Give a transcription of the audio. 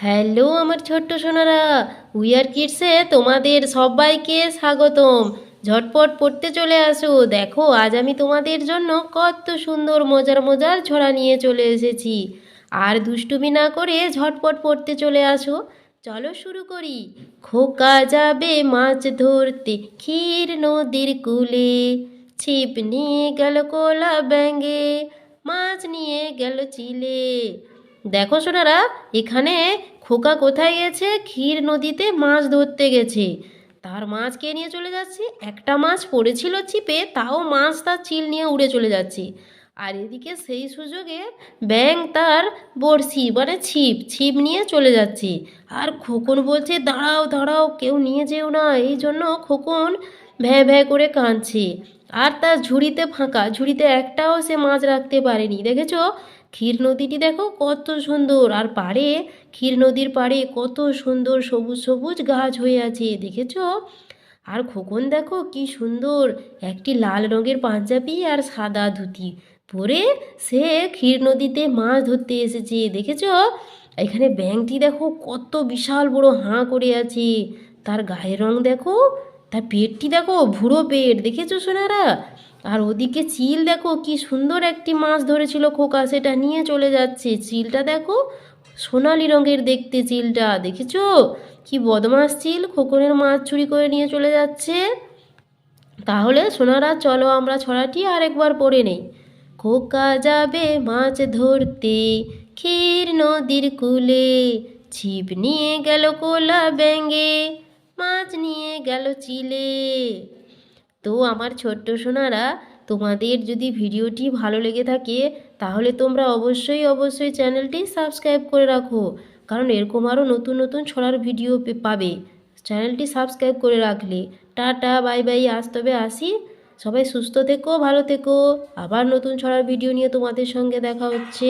Hello আমার ছোট্ট Sonara wear কিডসে তোমাদের সবাইকে স্বাগতম। ঝটপট পড়তে চলে আসো। দেখো, আজ আমি তোমাদের জন্য কত সুন্দর মজার মজার ছড়া নিয়ে চলে এসেছি। আর দুষ্টুমি না করে ঝটপট পড়তে চলে আসো। চলো শুরু করি। খোকা যাবে মাছ ধরতে ক্ষীর নদীর কুলে। ছিপ নিয়ে গেল কোলা ব্যাঙ্গে মাছ নিয়ে গেল চিলে। দেখো সোনারা, এখানে খোকা কোথায় গেছে? ক্ষীর নদীতে মাছ ধরতে গেছে। তার মাছ কে নিয়ে চলে যাচ্ছে? একটা মাছ পড়েছিল ছিপে, তাও মাছ তার চিল নিয়ে উড়ে চলে যাচ্ছে। আর এদিকে সেই সুযোগে ব্যাং তার বড়শি মানে ছিপ ছিপ নিয়ে চলে যাচ্ছে। আর খোকন বলছে, দাঁড়াও দাঁড়াও, কেউ নিয়ে যেও না। এই জন্য খোকন ভ্যাঁ ভ্যাঁ করে কাঁদছে। আর তার ঝুড়িতে ফাঁকা, ঝুড়িতে একটাও সে মাছ রাখতে পারেনি। দেখেছ? ক্ষীর নদীটি দেখো কত সুন্দর, আর পাড়ে, ক্ষীর নদীর পাড়ে কত সুন্দর সবুজ সবুজ গাছ হয়ে আছে, দেখেছ? আর খোকন দেখো কি সুন্দর, একটি লাল রঙের পাঞ্জাবি আর সাদা ধুতি পরে সে ক্ষীর নদীতে মাছ ধরতে এসেছে, দেখেছ? এখানে ব্যাংকটি দেখো কত বিশাল বড় হাঁ করে আছে, তার গায়ের রং দেখো তার পেটটি দেখো, ভুরো পেট, দেখেছ সোনারা? আর ওদিকে চিল দেখো, কি সুন্দর একটি মাছ ধরেছিল খোকা, সেটা নিয়ে চলে যাচ্ছে। চিলটা দেখো, সোনালি রঙের দেখতে চিলটা, দেখেছ? কি বদমাস চিল, খোকনের মাছ চুরি করে নিয়ে চলে যাচ্ছে। তাহলে সোনারা, চলো আমরা ছড়াটি আরেকবার পড়ে নেই। খোকা যাবে মাছ ধরতে, ক্ষীর নদীর কুলে, ছিপ নিয়ে গেল কোলা ব্যাঙ্গে গেল চিলে। তো আমার ছোট্ট সোনারা, তোমাদের যদি ভিডিওটি ভালো লেগে থাকে, তাহলে তোমরা অবশ্যই অবশ্যই চ্যানেলটি সাবস্ক্রাইব করে রাখো। কারণ এরকম আরও নতুন নতুন ছড়ার ভিডিও পাবে। চ্যানেলটি সাবস্ক্রাইব করে রাখলে। টাটা, বাই বাই, আজ তবে আসি। সবাই সুস্থ থেকো, ভালো থেকো। আবার নতুন ছড়ার ভিডিও নিয়ে তোমাদের সঙ্গে দেখা হচ্ছে।